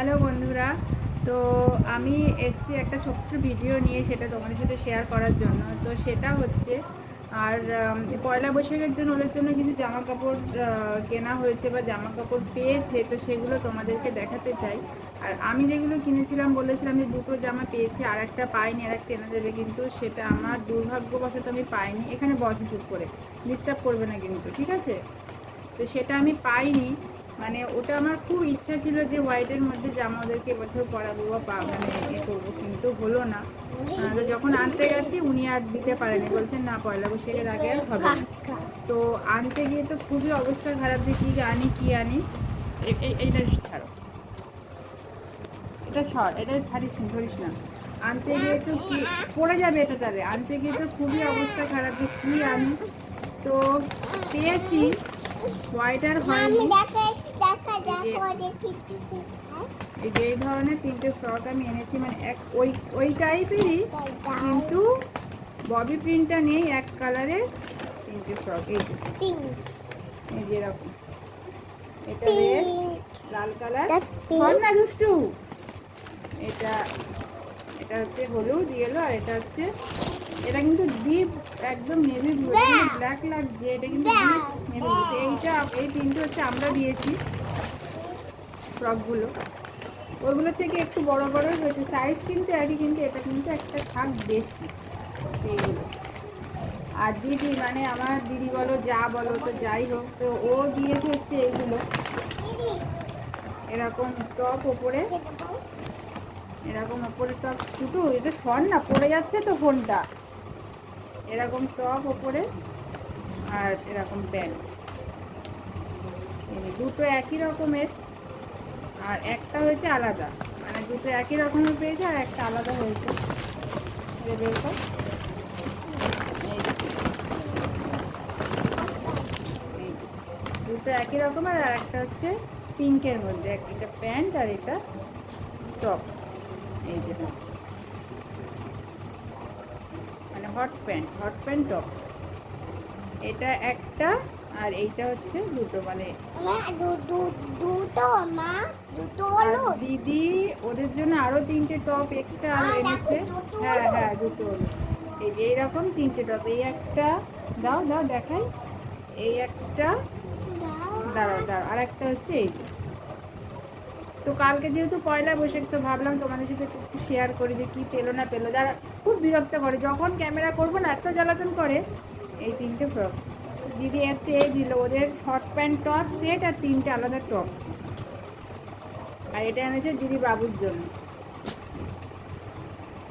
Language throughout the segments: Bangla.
হ্যালো বন্ধুরা, তো আমি এসছি একটা ছোট্ট ভিডিও নিয়ে সেটা তোমাদের সাথে শেয়ার করার জন্য। তো সেটা হচ্ছে, আর পয়লা বৈশাখের জন্য ওদের জন্য কিছু জামা কাপড় কেনা হয়েছে বা জামা কাপড় পেয়েছে, তো সেগুলো তোমাদেরকে দেখাতে চাই। আর আমি যেগুলো কিনেছিলাম, বলেছিলাম যে দুটো জামা পেয়েছি আর একটা পাইনি আর একটা এনে দেবে কিন্তু সেটা আমার দুর্ভাগ্যবশত আমি পাইনি। এখানে বসে চুপ করে ডিস্টার্ব করবে না কিন্তু, ঠিক আছে? তো সেটা আমি পাইনি। মানে ওটা আমার খুব ইচ্ছা ছিল যে হোয়াইটের মধ্যে জামা ওদেরকে এবছর পরাবো বা মানে এ করব, কিন্তু হলো না। তো যখন আনতে গেছি, উনি আর দিতে পারেনি। বলছেন, না, পয়লা বৈশাখের আগে আর হবে তো আনতে গিয়ে তো খুবই অবস্থা খারাপ যে কী আনি কী আনি। এইটা ছাড়ো। এটা সর এটা ছাড়িস ধরিস না। আনতে গিয়ে তো কি, পড়ে যাবে এটা তাহলে। আনতে গিয়ে তো খুবই অবস্থা খারাপ যে কী আনি। তো পেয়েছি। হোয়াইট আর হয়নি। এই যে এই ধরনের তিনটে ফ্রক আমি এনেছি মানে এক ওই ওই টাইপেরই কিন্তু ববি প্রিন্টটা নেই এক কালারের তিনটে ফ্রক এই যে। এই যে এরকম। এটা লাল কালার হল না দুষ্টু। এটা এটা হচ্ছে হলুদ ইয়েলো আর এটা হচ্ছে এটা কিন্তু ডিপ একদম নেভি ব্লু ব্ল্যাক লাগছে। এটা কিন্তু ডিপ নেভি এইটা এই তিনটে হচ্ছে আমরা দিয়েছি। ফ্রকগুলো ওইগুলোর থেকে একটু বড় বড়ই হয়েছে। সাইজ কিন্তু একই, কিন্তু এটা কিন্তু একটা থাক বেশি। এইগুলো। আর দিদি মানে আমার দিদি বলো, যা বলো, তো যাই হোক, তো ও দিয়েছে হচ্ছে এইগুলো। এরকম টপ ওপরে। এরকম ওপরে টপ দুটো এটা সর না, পড়ে যাচ্ছে তো ফোনটা এরকম টপ ওপরে আর এরকম প্যান্ট দুটো একই রকমের। আর একটা হয়েছে আলাদা। মানে দুটো একই রকমের পেয়েছে আর একটা আলাদা হয়েছে। দুটো একই রকমের আর একটা হচ্ছে পিঙ্কের মধ্যে। এটা প্যান্ট আর এটা টপ। এই যে। মানে hot pant hot pant, top. এটা একটা আর এইটা হচ্ছে দুটো। মানে আর দিদি ওদের জন্য আরও তিনটে টপ এক্সট্রা আরও এনেছে। হ্যাঁ হ্যাঁ দুটো এই যে এইরকম তিনটে টপ এই একটা দাও দাও দেখাই। এই একটা দাঁড়াও দাঁড়াও আর একটা হচ্ছে এই যে। তো কালকে যেহেতু পয়লা বৈশাখ তো ভাবলাম তোমাদের সাথে একটু শেয়ার করি যে কী পেল না পেল। যারা খুব বিরক্ত করে যখন ক্যামেরা করব না এত জ্বালাতন করে এই তিনটে ফ্রক দিদি হচ্ছে এই দিল ওদের হট প্যান্ট টপ সেট আর তিনটে আলাদা টপ আর এটা এনেছে দিদি বাবুর জন্য।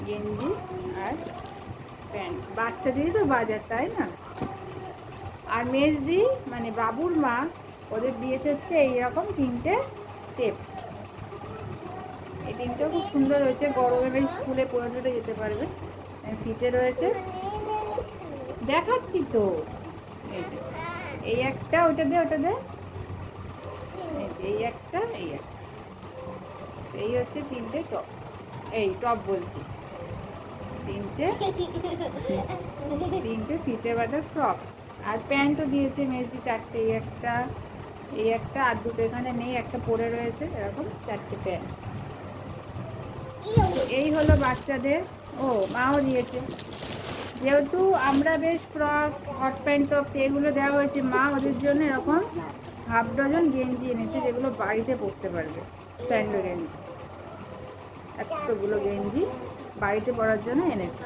গেঞ্জি আর প্যান্ট। বাচ্চা দিদি তো বাজার, তাই না? আর মেজদি মানে বাবুর মা, ওদের দিয়েছে হচ্ছে এইরকম তিনটে টেপ। এই তিনটেও খুব সুন্দর হয়েছে। গরমে বেশ স্কুলে পরে টরে যেতে পারবে। ফিতে রয়েছে। দেখাচ্ছি তো। এই একটা ওটা দে ওটা দে। এই একটা এই একটা। এই হচ্ছে তিনটে টপ। এই টপ বলছি। তিনটে তিনটে ফিতে বাঁধা ফ্রক আর প্যান্টও দিয়েছে মেজদি চারটে। এই একটা এই একটা আর দুটো এখানে নেই, একটা পরে রয়েছে, এরকম চারটে প্যান্ট এই হলো বাচ্চাদের। ও, মাও দিয়েছে। যেহেতু আমরা বেশ ফ্রক হট প্যান্ট টপ এগুলো দেওয়া হয়েছে, মা ওদের জন্য এরকম হাফ ডজন গেঞ্জি এনেছে, যেগুলো বাড়িতে পরতে পারবে। স্যান্ডো গেঞ্জি। এতগুলো গেঞ্জি বাড়িতে পরার জন্য এনেছে।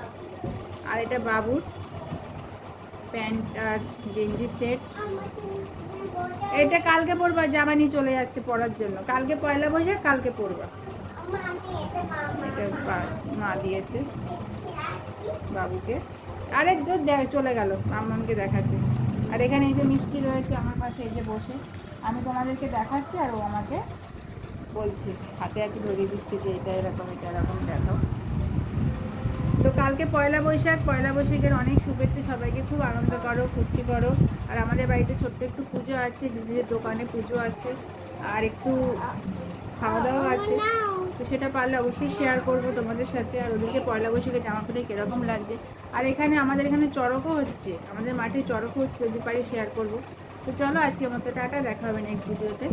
আর এটা বাবুর প্যান্ট আর গেঞ্জি সেট। এটা কালকে পরবা, জামা নিয়ে চলে যাচ্ছে পরার জন্য। কালকে পয়লা বৈশাখ, কালকে পরবা। এটা মা দিয়েছে বাবুকে। আরে তো চলে গেল মামনকে দেখাতে। আর এখানে এই যে মিষ্টি রয়েছে আমার পাশে, এই যে বসে। আমি তোমাদেরকে দেখাচ্ছি আর ও আমাকে বলছে, হাতে হাতে ধরিয়ে দিচ্ছে যে এটা এরকম এটা এরকম, দেখো। তো কালকে পয়লা বৈশাখ, পয়লা বৈশাখের অনেক শুভেচ্ছা, সবাইকে খুব আনন্দ করো, ফুর্তি করো। আর আমাদের বাড়িতে ছোট্ট একটু পুজো আছে, দিদিদের দোকানে পুজো আছে, আর একটু খাওয়া দাওয়া আছে। তো সেটা পারলে অবশ্যই শেয়ার করব তোমাদের সাথে। আর ওদেরকে পয়লা বৈশাখে জামা পরে কীরকম লাগছে। আর এখানে আমাদের এখানে চড়কও হচ্ছে, আমাদের মাঠে চড়কও হচ্ছে যদি পারি শেয়ার করব। তো চলো আজকে মতো টাটা, দেখা হবে নেক্সট ভিডিওতে